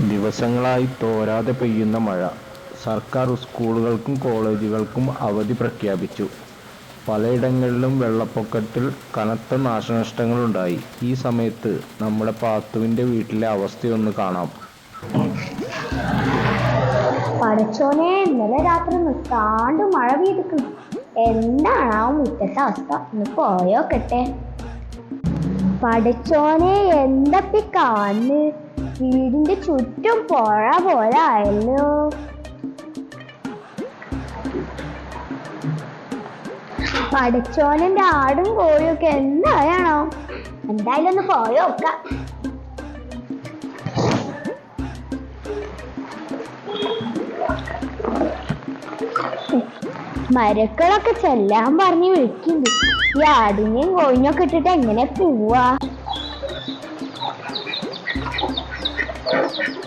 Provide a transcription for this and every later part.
ദിവസങ്ങളായി തോരാതെ പെയ്യുന്ന മഴ സർക്കാർ സ്കൂളുകൾക്കും കോളേജുകൾക്കും അവധി പ്രഖ്യാപിച്ചു. പലയിടങ്ങളിലും വെള്ളപ്പൊക്കത്തിൽ കനത്ത നാശനഷ്ടങ്ങളുണ്ടായി. ഈ സമയത്ത് നമ്മുടെ പാത്തുവിന്റെ വീട്ടിലെ അവസ്ഥയൊന്ന് കാണാം. പഠിച്ചോനെ ഇന്നലെ രാത്രി നിൽക്കാണ്ട് മഴ പെയ്തിക്കുന്നു എന്താണ് ആ മുറ്റത്തെ അവസ്ഥ? ഒന്ന് പോയോക്കട്ടെ. പഠിച്ചോനെ എന്തപ്പി കാണ് വീടിന്റെ ചുറ്റും പുഴ പോലെ ആയല്ലോ. പഠിച്ചോനെന്റെ ആടും കോഴിയും ഒക്കെ എന്തായാണോ എന്തായാലും ഒന്ന് പോയോക്കാം മരക്കളൊക്കെ ചെല്ലാൻ പറഞ്ഞ് വിളിക്കുന്നുണ്ട്. ഈ ആടിനെയും കോഴിഞ്ഞൊക്കെ ഇട്ടിട്ട് എങ്ങനെ പോവാ?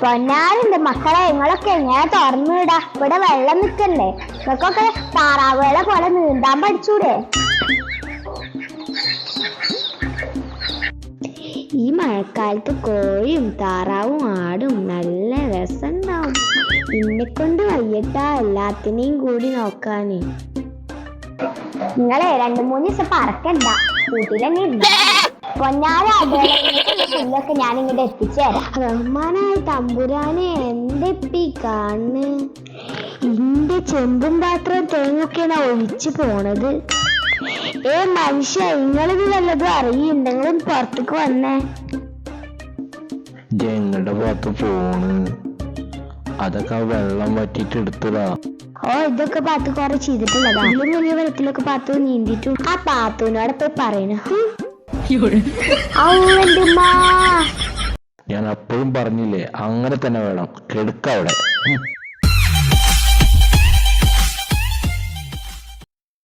പൊന്നാരുണ്ട് മക്കളെ നിങ്ങളൊക്കെ എങ്ങനെ തുറന്നു വിടാ. ഇവിടെ വെള്ളം നിൽക്കണ്ടേ നിങ്ങൾക്കൊക്കെ താറാവുകളെ പോലെ നീന്താൻ പഠിച്ചൂടെ? ഈ മഴക്കാലത്ത് കോഴിയും താറാവും ആടും നല്ല രസമുണ്ടാവും എന്നെ കൊണ്ട് വയ്യട്ടാ എല്ലാത്തിനെയും കൂടി നോക്കാന്. നിങ്ങളെ രണ്ടു മൂന്ന് ദിവസം പറക്കണ്ട. കൂട്ടിലെ തന്നെ ഇരുന്നോ. ഞാൻ ഇങ്ങോട്ട് എത്തിച്ചേരാം റഹ്മാനായ തമ്പുരാനെ എന്തെപ്പി കാണ് ഇന്റെ ചെമ്പും പാത്രം തേങ്ങൊക്കെയാണ് ഒഴിച്ചു പോണത്? ഏ മനുഷ്യ നിങ്ങളിത് വല്ലതും അറിയുണ്ടെങ്കിലും പുറത്തേക്ക് വന്നേ. ഞങ്ങളുടെ ഭാഗത്ത് പോണ് അതൊക്കെ വെള്ളം വറ്റിയിട്ട് എടുത്തതാ. ഓ ഇതൊക്കെ പാത്തു കുറെ ചെയ്തിട്ടുള്ളതാ. വലിയ വെള്ളത്തിലൊക്കെ പാത്തു നീന്തിട്ടു ആ പാത്തുവിനോടെ പോയി പറയണ. ഞാൻ അപ്പോഴും പറഞ്ഞില്ലേ അങ്ങനെ തന്നെ വേണം. കെടുക്ക അവിടെ. ഉം.